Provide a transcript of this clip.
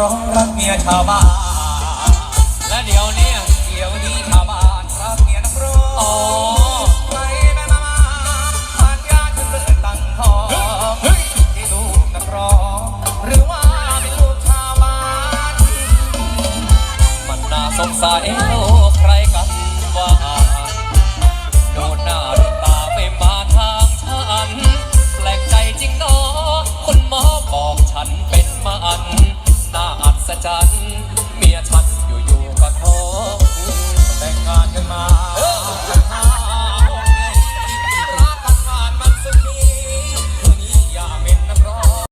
ร้องรักเมียชาวบ้าน และเดี๋ยวนี้เดี๋ยวนี้ชาวบ้านรักเมียนักร้องไปแม่มาทานยาจนเลืดตั้งท้องที่ลูกนัร้องหรือว่าเป็นลูกชาวบ้าน มันน่าสงสารเอวใครกันว่โดนหน้าโดนตาไปมาทางฉัน แปลกใจจริงนาะคุณหมอบอกฉันเป็นมัน จันทร์